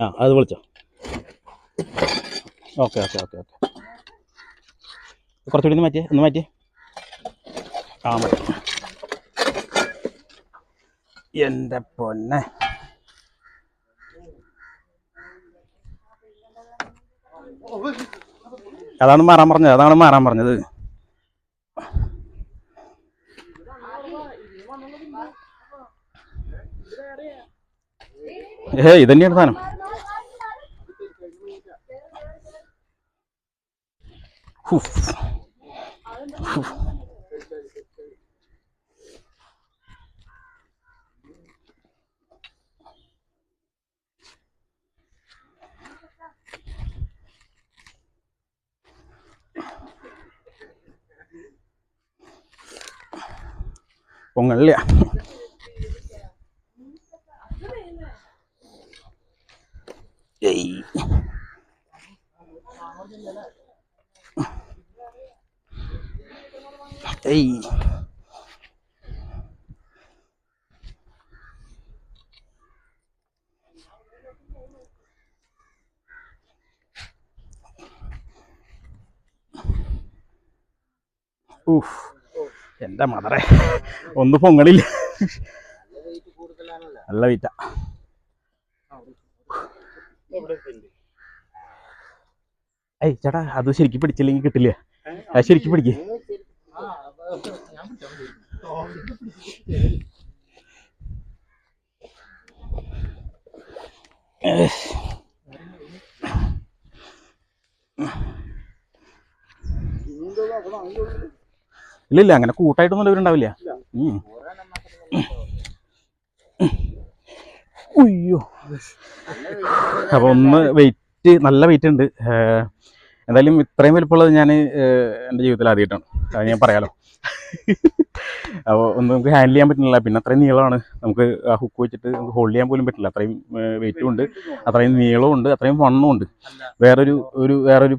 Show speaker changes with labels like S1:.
S1: ആ അത് വിളിച്ചോ. Okay okay okay okay. കുറച്ചുകൂടി ഒന്ന് മാറ്റിയേ ഒന്ന് മാറ്റിയേ. ആ മതി. എന്റെ പൊന്നെ. അതാണ് മാറാൻ പറഞ്ഞത് അതാണ് മാറാൻ പറഞ്ഞത്. ഏ ഇതന്നെയാണ് സാധനം? ഹുഫ്. ഹുഫ്. പൊങ്ങലില്ല ഏയ് ഏയ്. ഊഫ് എന്റെ മദറെ ഒന്ന് പൊങ്ങലില്ല നല്ല വീറ്റ. ഏയ് ചേട്ടാ അത് ശരിക്കും പിടിച്ചില്ലെങ്കിൽ കിട്ടില്ല? അത് ശരിക്കും പിടിക്കേ. ഇല്ല ഇല്ല അങ്ങനെ കൂട്ടായിട്ടൊന്നും ഇവരുണ്ടാവില്ല അപ്പൊ ഒന്ന് വെയിറ്റ് നല്ല വെയിറ്റ് ഉണ്ട്. എന്തായാലും ഇത്രയും വലിപ്പമുള്ളത് ഞാൻ എന്റെ ജീവിതത്തിൽ ആദ്യമായിട്ടാണ്. അത് ഞാൻ പറയാലോ. അപ്പോൾ ഒന്നും നമുക്ക് ഹാൻഡിൽ ചെയ്യാൻ പറ്റുന്നില്ല. പിന്നെ അത്രയും നീളമാണ്. നമുക്ക് ആ ഹുക്ക് വെച്ചിട്ട് നമുക്ക് ഹോൾഡ് ചെയ്യാൻ പോലും പറ്റില്ല. അത്രയും വെയിറ്റും ഉണ്ട്. അത്രയും നീളവും ഉണ്ട്. അത്രയും വണ്ണവും ഉണ്ട്. വേറൊരു ഒരു വേറൊരു